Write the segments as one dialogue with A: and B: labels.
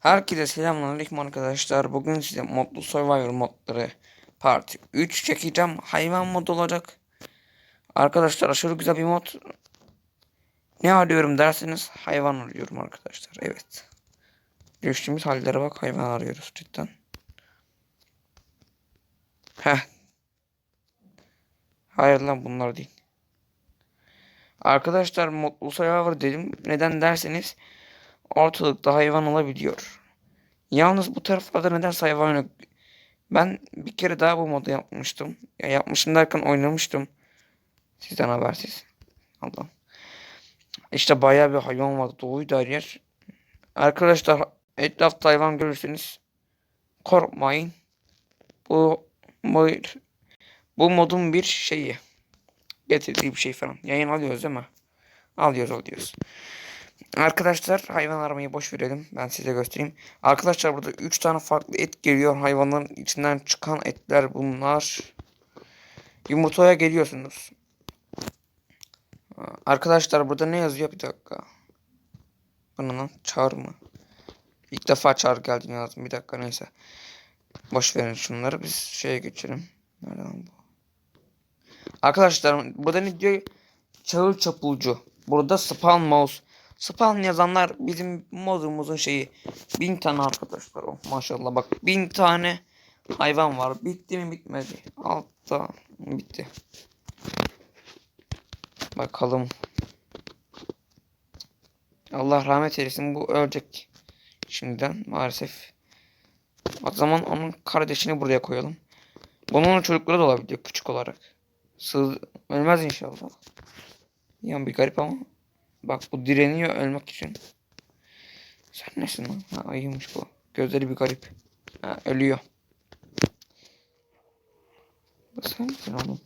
A: Herkese selamünaleyküm arkadaşlar. Bugün size modlu Survivor modları part 3 çekeceğim. Hayvan mod olacak. Arkadaşlar aşırı güzel bir mod. Ne arıyorum derseniz hayvan arıyorum arkadaşlar. Evet. Geçtiğimiz hallere bak hayvan arıyoruz cidden. Heh. Hayır lan bunlar değil. Arkadaşlar modlu Survivor dedim. Neden derseniz ortalıkta hayvan olabiliyor. Yalnız bu taraflarda neden hayvan yok? Ben bir kere daha bu modu yapmıştım. Ya yapmışım derken oynamıştım. Sizden habersiz. Allah. İşte bayağı bir hayvan vardı. Doluydu her yer. Arkadaşlar etrafta hayvan görürseniz korkmayın. Bu, bu, bu modun bir şeyi. Getirdiği bir şey falan. Yayın alıyoruz değil mi? Alıyoruz alıyoruz. Arkadaşlar hayvan aramayı boş verelim. Ben size göstereyim. Arkadaşlar burada 3 tane farklı et geliyor. Hayvanların içinden çıkan etler bunlar. Yumurtaya geliyorsunuz. Arkadaşlar burada ne yazıyor? Bir dakika. Bana lan çağır mı? İlk defa çağır geldiğini yazdım. Bir dakika neyse. Boş verin şunları. Biz şeye geçelim. Nerede lan bu? Arkadaşlar burada ne diyor? Çağır çapulcu. Burada spawn mouse. Spawn yazanlar bizim modumuzun şeyi. Bin tane arkadaşlar. Oh, maşallah bak bin tane hayvan var. Bitti mi bitmedi. Altta bitti. Bakalım. Allah rahmet eylesin bu ölecek. Şimdiden maalesef. O zaman onun kardeşini buraya koyalım. Bunun çocukları da olabiliyor küçük olarak. Sığ ölmez inşallah. Yani bir garip ama. Bak bu direniyor ölmek için. Sen nesin lan? Ha ayıymış bu. Gözleri bir garip. Ha ölüyor. Bu sen misin oğlum?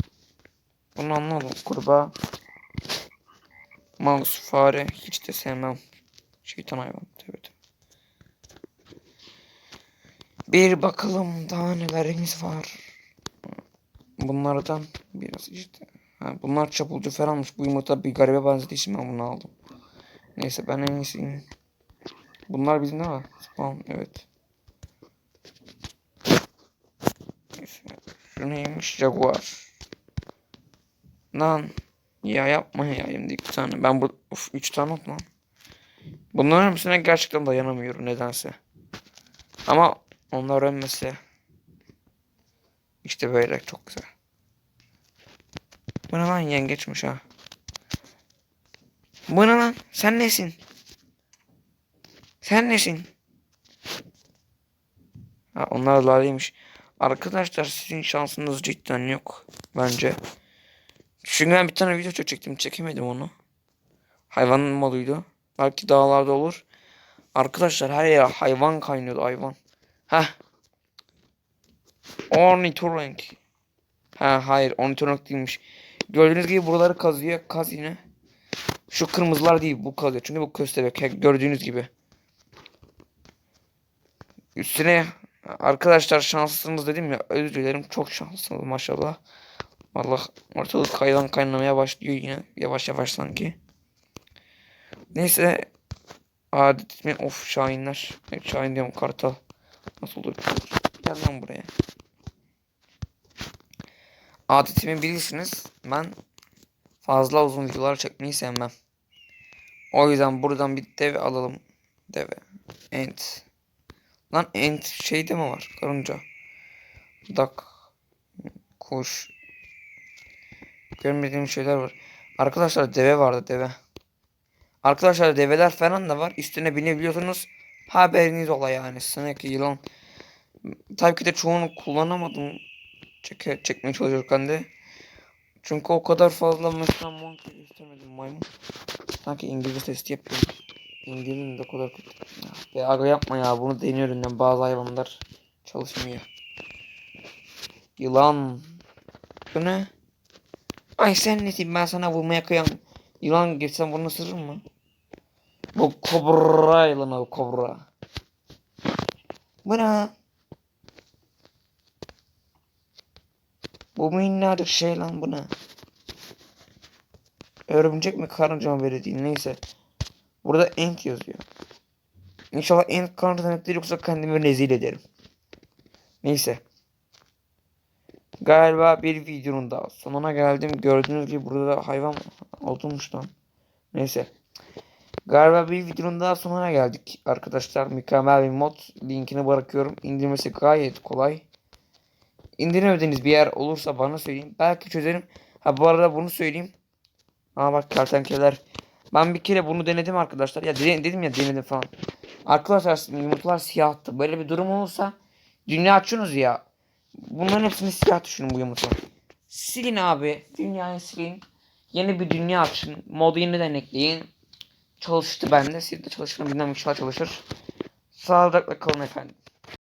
A: Bunu anladım. Kurbağa. Mouse, fare. Hiç de sevmem. Şeytan hayvan. Tövbe tövbe. Bir bakalım daha nelerimiz var. Bunlardan biraz işte. Ha, bunlar çapulcu falanmış. Bu yumurta bir garibe benzediği için ben bunu aldım. Neyse ben en iyisiyim. Bunlar bizim değil mi? Tamam evet. Neyse. Şu neymiş? Jaguar. Lan. Ya yapma ya şimdi iki tane. Ben bu of üç tane oldu. Bunların hepsine gerçekten dayanamıyorum nedense. Ama onlar ölmese işte böyle çok güzel. Bu ne lan yengeçmiş ha. Bu ne lan? Sen nesin? Sen nesin? Ha onlar laleymiş. Arkadaşlar sizin şansınız cidden yok. Bence. Çünkü ben bir tane video çektim. Çekemedim onu. Hayvanın moduydu. Belki dağlarda olur. Arkadaşlar her yer hayvan kaynıyordu hayvan. Heh. Ornitorenk. Ha hayır ornitorenk değilmiş. Gördüğünüz gibi buraları kazıyor. Kaz yine. Şu kırmızılar değil bu kazıyor. Çünkü bu köstebek. Gördüğünüz gibi. Üstüne arkadaşlar şanslısınız dedim ya. Özür dilerim. Çok şanslısınız maşallah. Allah ortalık kaydan kaynamaya başlıyor yine. Yavaş yavaş sanki. Neyse. Adet mi? Of şahinler. Şahin diyorum kartal. Nasıl olur? Gel lan buraya. Adetimi bilirsiniz. Ben fazla uzun videolar çekmeyi sevmem. O yüzden buradan bir deve alalım. Deve. Ent. Lan ent şeyde mi var? Karınca. Dak. Kuş. Görmediğim şeyler var. Arkadaşlar deve vardı deve. Arkadaşlar develer falan da var. Üstüne binebiliyorsunuz. Haberiniz ola yani. Sinek yılan. Tabii ki de çoğunu kullanamadım. Çeke, çekmeye çalışırken de. Çünkü o kadar fazla mesela monkey istemedim maymun. Sanki İngilizce testi yapıyorum. İngilizce de o kadar kötü. Ya, be aga yapma ya bunu deniyorum ya bazı hayvanlar çalışmıyor. Yılan. Bu ne? Ay sen nesin ben sana vurmaya kıyam. Yılan geçsem bunu ısırır mı? Bu kobra yılanı kobra. Bu ne? Bu minnacık şey lan bu ne? Örümcek mi karınca mı böyle neyse. Burada ent yazıyor. İnşallah en kanıtlanıklı yoksa kendimi rezil ederim. Neyse. Galiba bir videonun daha sonuna geldim. Gördüğünüz gibi burada da hayvan oturmuş lan. Neyse. Galiba bir videonun daha sonuna geldik arkadaşlar. Mükemmel bir mod. Linkini bırakıyorum. İndirmesi gayet kolay. İndiremediğiniz bir yer olursa bana söyleyin. Belki çözerim. Ha bu arada bunu söyleyeyim. Aa bak kertenkeleler. Ben bir kere bunu denedim arkadaşlar. Ya de- dedim ya denedim falan. Arkadaşlar yumurtalar siyahtı. Böyle bir durum olursa dünya açıyorsunuz ya. Bunların hepsini siyah düşünün bu yumurtalar. Silin abi. Dünyayı silin. Yeni bir dünya açın. Modu yeniden ekleyin. Çalıştı bende. Siz de çalışırım. Bilmem inşallah çalışır. Sağlıcakla kalın efendim.